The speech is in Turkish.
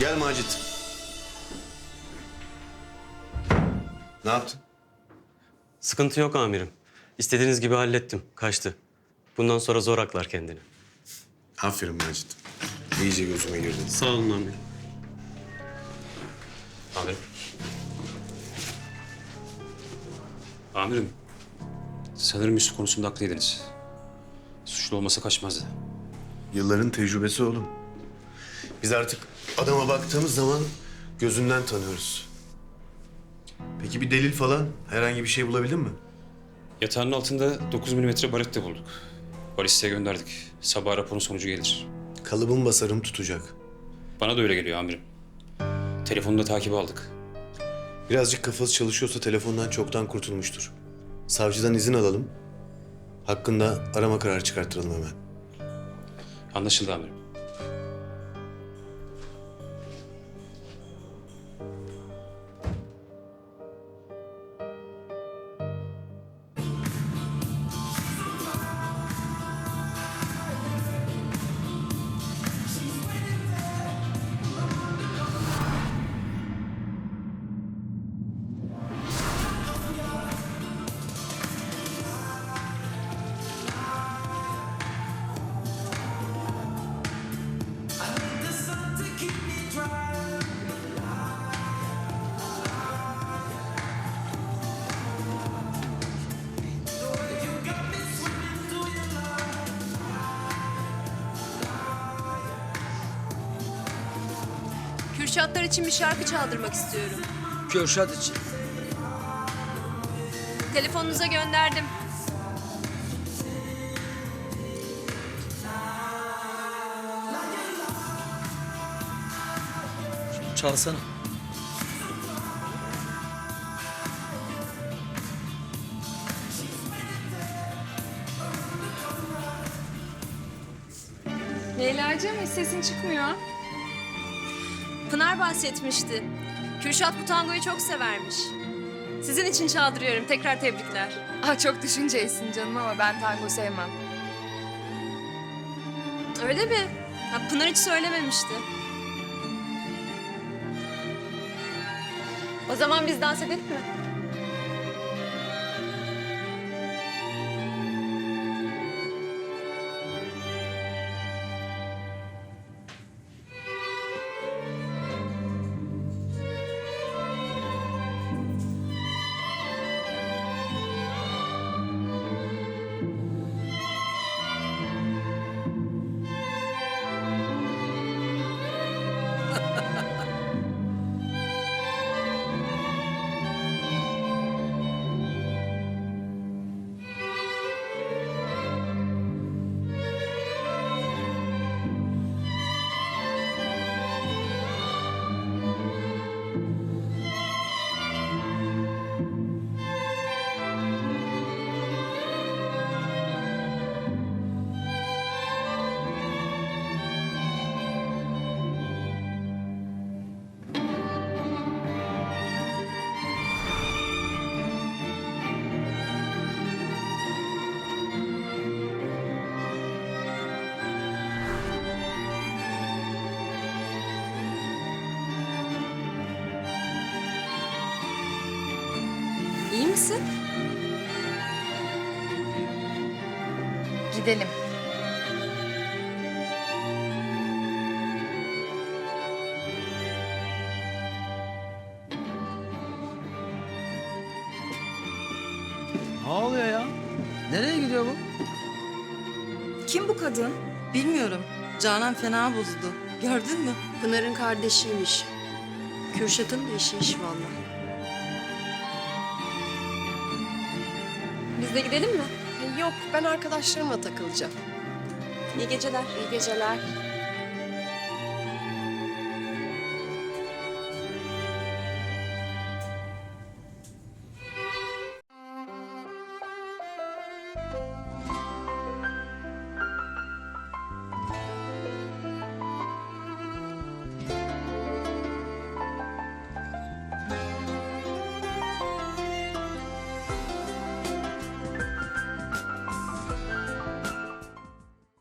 Gel Macit. Ne yaptın? Sıkıntı yok amirim. İstediğiniz gibi hallettim. Kaçtı. Bundan sonra zor aklar kendini. Aferin Macit. İyice gözüme girdin. Sağ olun amirim. Amirim. Amirim, sanırım üstü konusunda haklıydınız. Suçlu olmasa kaçmazdı. Yılların tecrübesi oğlum. Biz artık adama baktığımız zaman gözünden tanıyoruz. Peki bir delil falan, herhangi bir şey bulabildin mi? Yatağının altında 9 milimetre baret de bulduk. Balisteye gönderdik. Sabah raporun sonucu gelir. Kalıbın basarım tutacak. Bana da öyle geliyor amirim. Telefonu da takibe aldık. Birazcık kafası çalışıyorsa telefondan çoktan kurtulmuştur. Savcıdan izin alalım. Hakkında arama kararı çıkarttıralım hemen. Anlaşıldı amirim. Kürşatlar için bir şarkı çaldırmak istiyorum. Kürşat için. Telefonunuza gönderdim. Çalsana. Leyla'cığım hiç sesin çıkmıyor. Pınar bahsetmişti. Kürşat bu tangoyu çok severmiş. Sizin için çaldırıyorum. Tekrar tebrikler. Ah çok düşüncelisin canım ama ben tango sevmem. Öyle mi? Ha, Pınar hiç söylememişti. O zaman biz dans edelim mi? Misin? Gidelim. Ne oluyor ya? Nereye gidiyor bu? Kim bu kadın? Bilmiyorum. Canan fena bozuldu. Gördün mü? Pınar'ın kardeşiymiş. Kürşat'ın da işi iş vallahi. Biz de gidelim mi? Yok, ben arkadaşlarımla takılacağım. İyi geceler. İyi geceler.